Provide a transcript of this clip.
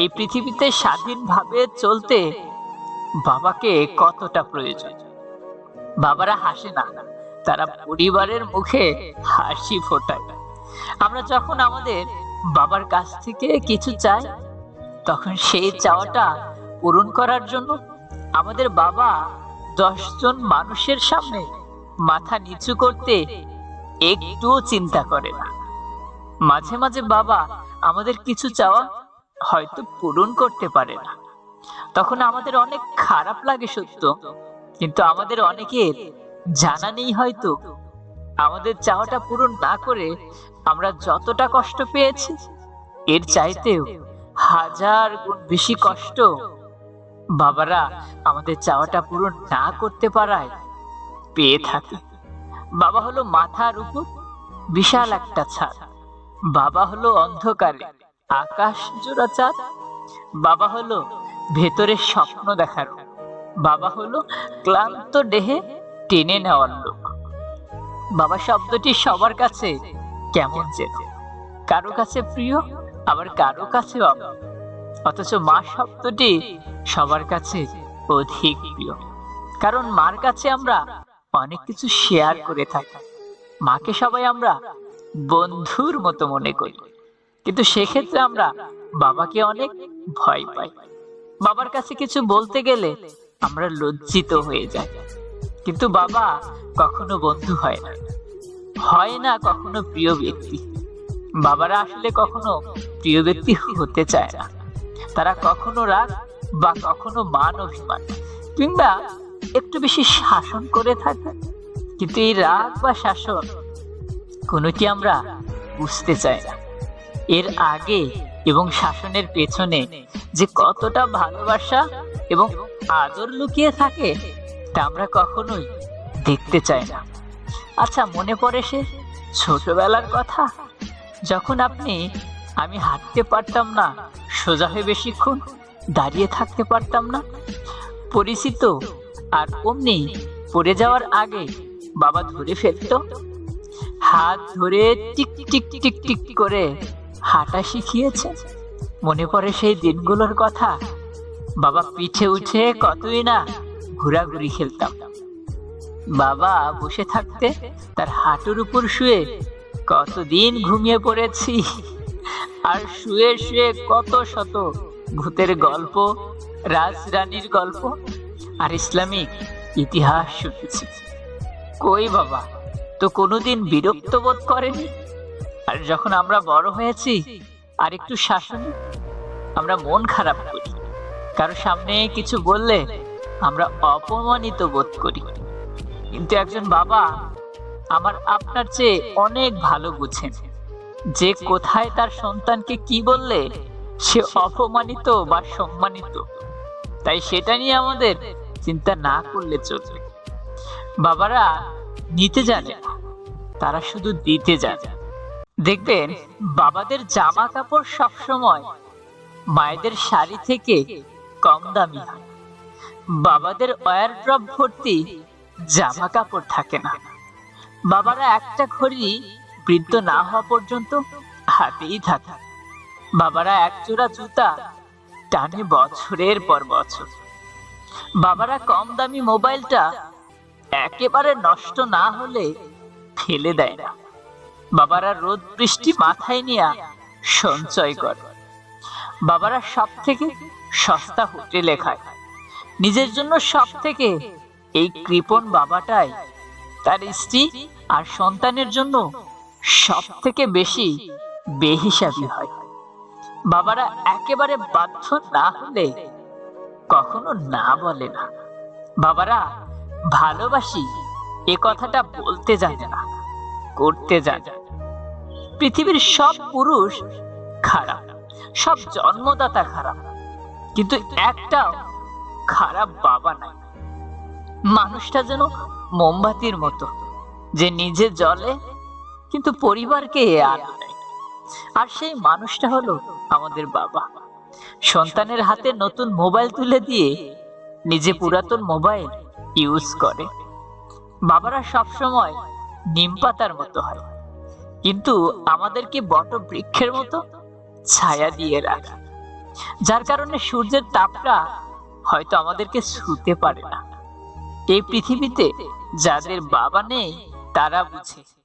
এই পৃথিবীতে স্বাধীনভাবে চলতে বাবাকে কতটা প্রয়োজন? বাবারা হাসে না, তারা পরিবারের মুখে হাসি ফোটায়। আমরা যখন আমাদের বাবার কাছ থেকে কিছু চাই, তখন সেই চাওয়াটা পূরণ করার জন্য আমাদের বাবা দশজন মানুষের সামনে মাথা নিচু করতে একটুও চিন্তা করে না। মাঝে মাঝে বাবা আমাদের কিছু চাওয়া হয়তো পূরণ করতে পারে না। তখন আমাদের অনেক খারাপ লাগে সত্য। কিন্তু আমাদের অনেকের জানা নেই হয়তো। আমাদের চাওয়াটা পূরণ না করে আমরা যতটা কষ্ট পেয়েছি, এর চাইতেও হাজার গুণ বেশি কষ্ট বাবারা আমাদের চাওয়াটা পূরণ না করতে পারায় পেয়ে থাকে। বাবা হলো মাথার উপর বিশাল একটা ছাদ। বাবা হলো অন্ধকারে। আকাশ জোড়া চাঁদ। বাবা হলো ভেতরের স্বপ্ন দেখার বাবা হলো ক্লান্ত দেহে টেনে নেওয়ার লোক। বাবা শব্দটি সবার কাছে কেমন যেন। কারও কাছে প্রিয়, আবার কারও কাছে অথচ মা শব্দটি সবার কাছে অধিক প্রিয়। কারণ মার কাছে আমরা অনেক কিছু শেয়ার করে থাকি। মাকে সবাই আমরা বন্ধুর মতো মনে করি। কিন্তু সেক্ষেত্রে আমরা বাবাকে অনেক ভয় পাই। বাবার কাছে কিছু বলতে গেলে আমরা লজ্জিত হয়ে যাই। কিন্তু বাবা কখনো বন্ধু হয় না। হয় না কখনো প্রিয় ব্যক্তি। বাবারা আসলে কখনো প্রিয় ব্যক্তি হতে চায় না। তারা কখনো রাগ বা কখনো মান অভিমান কিংবা একটু বেশি শাসন করে থাকে। কিন্তু এই রাগ বা শাসন কোনোটি আমরা বুঝতে চাই না। এর আগে এবং শাসনের পেছনে যে কতটা ভালোবাসা এবং আদর লুকিয়ে থাকে, তা আমরা কখনোই দেখতে চাই না। আচ্ছা মনে পড়ে সে ছোটবেলার কথা? যখন আপনি, আমি হাঁটতে পারতাম না, সোজা হয়ে বেশিক্ষণ দাঁড়িয়ে থাকতে পারতাম না। পরিচিত আর অমনি পড়ে যাওয়ার আগে বাবা ধরে ফেলতো। হাত ধরে টিক টিক টিক টিক করে হাঁটা শিখিয়েছে। মনে পড়ে সেই দিনগুলোর কথা। বাবা পিঠে উঠে কতই না ঘোরাঘুরি খেলতাম। বাবা বসে থাকতে তার হাঁটুর উপর শুয়ে কতদিন ঘুমিয়ে পড়েছি। আর শুয়ে শুয়ে কত শত ভূতের গল্প, রাজরানীর গল্প আর ইসলামিক ইতিহাস শুনেছি। কই বাবা, তো কোনোদিন বিরক্ত বোধ করেনি? আর যখন আমরা বড় হয়েছি, আর একটু শাসন, আমরা মন খারাপ করি। কারও সামনে কিছু বললে আমরা অপমানিত বোধ করি। কিন্তু একজন বাবা আমার আপনার চেয়ে অনেক ভালো বুঝেন। যে কোথায় তার সন্তানকে কি বললে, সে অপমানিত বা সম্মানিত। তাই সেটা নিয়ে আমাদের চিন্তা না করলে চলবে। বাবারা নিতে জানে তারা শুধু দিতে জানে। দেখবেন, বাবাদের জামা কাপড় সবসময় মায়েদের শাড়ি থেকে কম দামি বাবাদের ওয়ার ড্রপ ভর্তি জামা কাপড় থাকে না। বাবারা একটা ঘড়ি বৃদ্ধ না হওয়া পর্যন্ত হাতেই থাকে। বাবারা এক জোড়া জুতা টানে বছরের পর বছর। বাবারা কম দামি মোবাইলটা একেবারে নষ্ট না হলে ফেলে দেয় না। বাবারা রোদ বৃষ্টি মাথায় নিয়ে সঞ্চয় করে। বাবারা সব থেকে সস্তা হোটেলে খায়। নিজের জন্য সব থেকে এই কৃপণ বাবাটাই তার স্ত্রী আর সন্তানের জন্য সব থেকে বেশি বেহিসাবি হয়। বাবারা একেবারে বাধ্য না হলে কখনো না বলে না। বাবারা ভালোবাসি এ কথাটা বলতে জানে না। করতে জানে। পৃথিবীর সব পুরুষ খারাপ, সব জন্মদাতা খারাপ। কিন্তু একটাও খারাপ বাবা নাই। মানুষটা যেন মোমবাতির মতো, যে নিজে জ্বলে, কিন্তু পরিবারকে দেয়। আর সেই মানুষটা হলো আমাদের বাবা। সন্তানের হাতে নতুন মোবাইল তুলে দিয়ে নিজে পুরাতন মোবাইল ইউজ করে। বাবারা সবসময় নিম পাতার মতো হয়। কিন্তু আমাদেরকে বট বৃক্ষের মতো ছায়া দিয়ে রাখা। যার কারণে সূর্যের তাপটা হয়তো আমাদেরকে ছুতে পারে না। এই পৃথিবীতে যাদের বাবা নেই, তারা বুঝে।